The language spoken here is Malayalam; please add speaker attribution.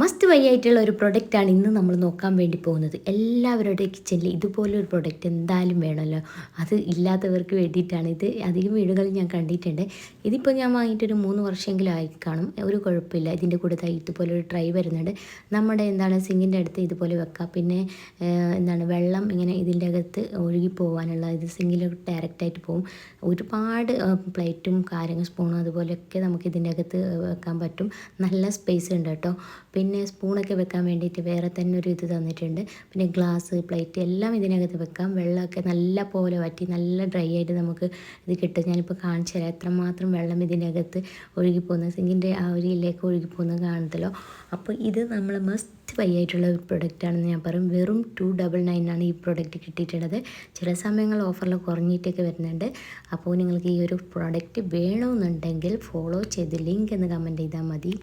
Speaker 1: മസ്റ്റ് വൈ ആയിട്ടുള്ള ഒരു പ്രൊഡക്റ്റാണ് ഇന്ന് നമ്മൾ നോക്കാൻ വേണ്ടി പോകുന്നത്. എല്ലാവരുടെ കിച്ചണിൽ ഇതുപോലൊരു പ്രൊഡക്റ്റ് എന്തായാലും വേണമല്ലോ. അത് ഇല്ലാത്തവർക്ക് വേണ്ടിയിട്ടാണ്. ഇത് അധികം വീടുകളിൽ ഞാൻ കണ്ടിട്ടുണ്ട്. ഇതിപ്പോൾ ഞാൻ വാങ്ങിയിട്ടൊരു മൂന്ന് വർഷമെങ്കിലും ആയി കാണും. ഒരു കുഴപ്പമില്ല. ഇതിന്റെ കൂടെ ഇതുപോലെ ഒരു ട്രൈ വരുന്നുണ്ട്. നമ്മുടെ എന്താണ് സിങ്കിന്റെ അടുത്ത് ഇതുപോലെ വെക്കാം. പിന്നെ എന്താണ് വെള്ളം ഇങ്ങനെ ഇതിന്റെ അകത്ത് ഒഴുകി പോകാനുള്ള ഇത് സിങ്കിൽ ഡയറക്റ്റായിട്ട് പോകും ഒരുപാട് പ്ലേറ്റും കാര്യങ്ങൾ സ്പൂണും അതുപോലെയൊക്കെ നമുക്ക് ഇതിന്റെ അകത്ത് വെക്കാൻ പറ്റും. നല്ല സ്പേസ് ഉണ്ട് കേട്ടോ. പിന്നെ സ്പൂണൊക്കെ വെക്കാൻ വേണ്ടിയിട്ട് വേറെ തന്നെ ഒരു ഇത് തന്നിട്ടുണ്ട്. പിന്നെ ഗ്ലാസ് പ്ലേറ്റ് എല്ലാം ഇതിനകത്ത് വെക്കാം. വെള്ളമൊക്കെ നല്ല പോലെ വറ്റി നല്ല ഡ്രൈ ആയിട്ട് നമുക്ക് ഇത് കിട്ടും. ഞാനിപ്പോൾ കാണിച്ചു തരാം. എത്രമാത്രം വെള്ളം ഇതിനകത്ത് ഒഴുകിപ്പോകുന്നത് സിങ്കിന്റെ ആ ഒരു ഇതിലേക്ക് ഒഴുകിപ്പോകുന്നത് കാണത്തല്ലോ അപ്പോൾ ഇത് നമ്മൾ മസ്റ്റ് ബൈ ആയിട്ടുള്ള ഒരു പ്രൊഡക്റ്റാണെന്ന് ഞാൻ പറയും. വെറും ടു ഡബിൾ നയനാണ് ഈ പ്രൊഡക്റ്റ് കിട്ടിയിട്ടുള്ളത്. ചില സമയങ്ങൾ ഓഫറിൽ കുറഞ്ഞിട്ടൊക്കെ വരുന്നുണ്ട്. അപ്പോൾ നിങ്ങൾക്ക് ഈ ഒരു പ്രൊഡക്റ്റ് വേണമെന്നുണ്ടെങ്കിൽ ഫോളോ ചെയ്ത് ലിങ്ക് എന്ന് കമന്റ് ചെയ്താൽ മതി.